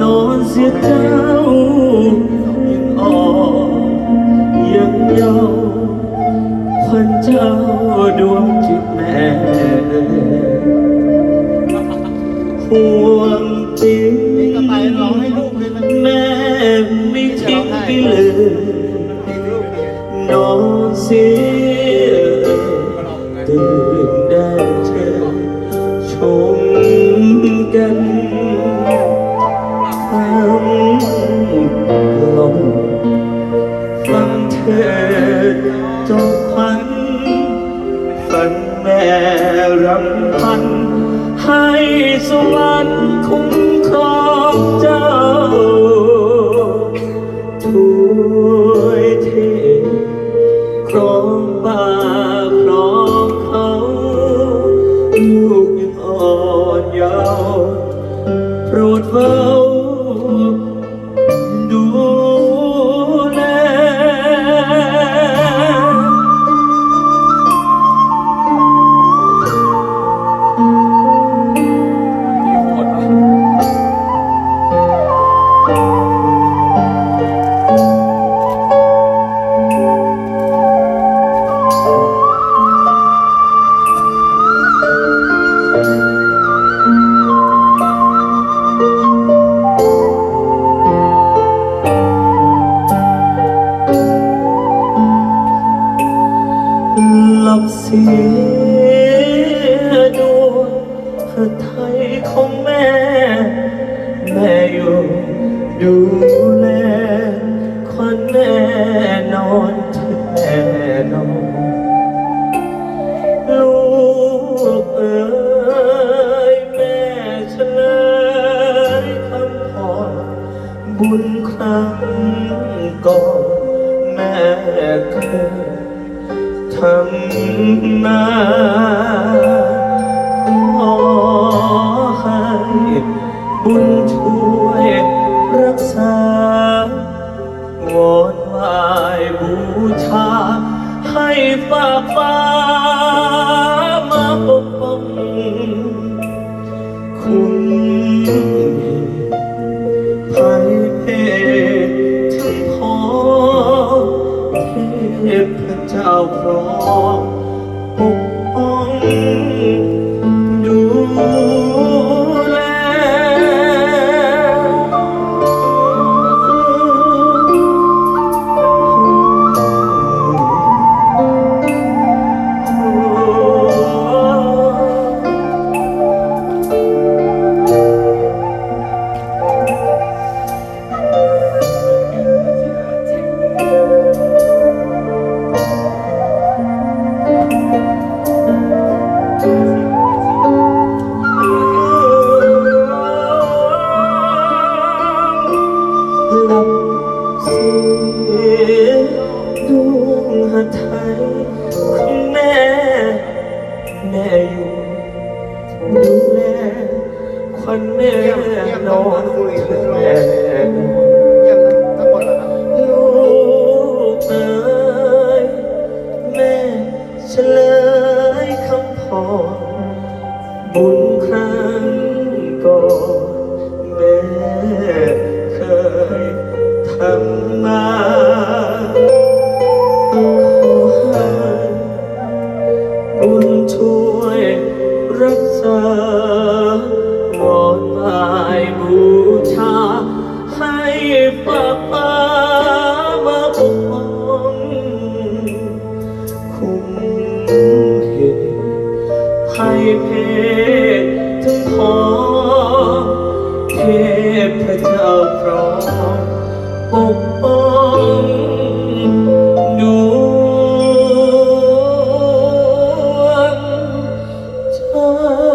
นอนเสียเจ้ายังอ่อนยังเยาว์ควันเจ้าดวงจิตแม่ห่วงจริงแม่ไม่ทิ้งไปเลยนอนเสียตื่นได้เธอชมกัน ฟังเธอจบขวันฟังแม่รำพันให้สวรรค์ หลับเสียดวงพระไทยของแม่ แม่อยู่ดูแลควันแม่นอนถึงแม่นอนลูกเอ๋ยแม่เฉลยคำพรบุญครั้งก่อนแม่เคย ทำนาขอให้บุญช่วยรักษาวอนไหวายบูชาให้ฝากฟ้า ม่อยู่ดูแลควันแม่นอนแม่เราลูกเอ๋ยแม่เฉลยคำพรบุญครั้งก่อนแม่เคยทำมา เพทั้งพอเทพเจ้าพร้อมปกป้องดวงใจ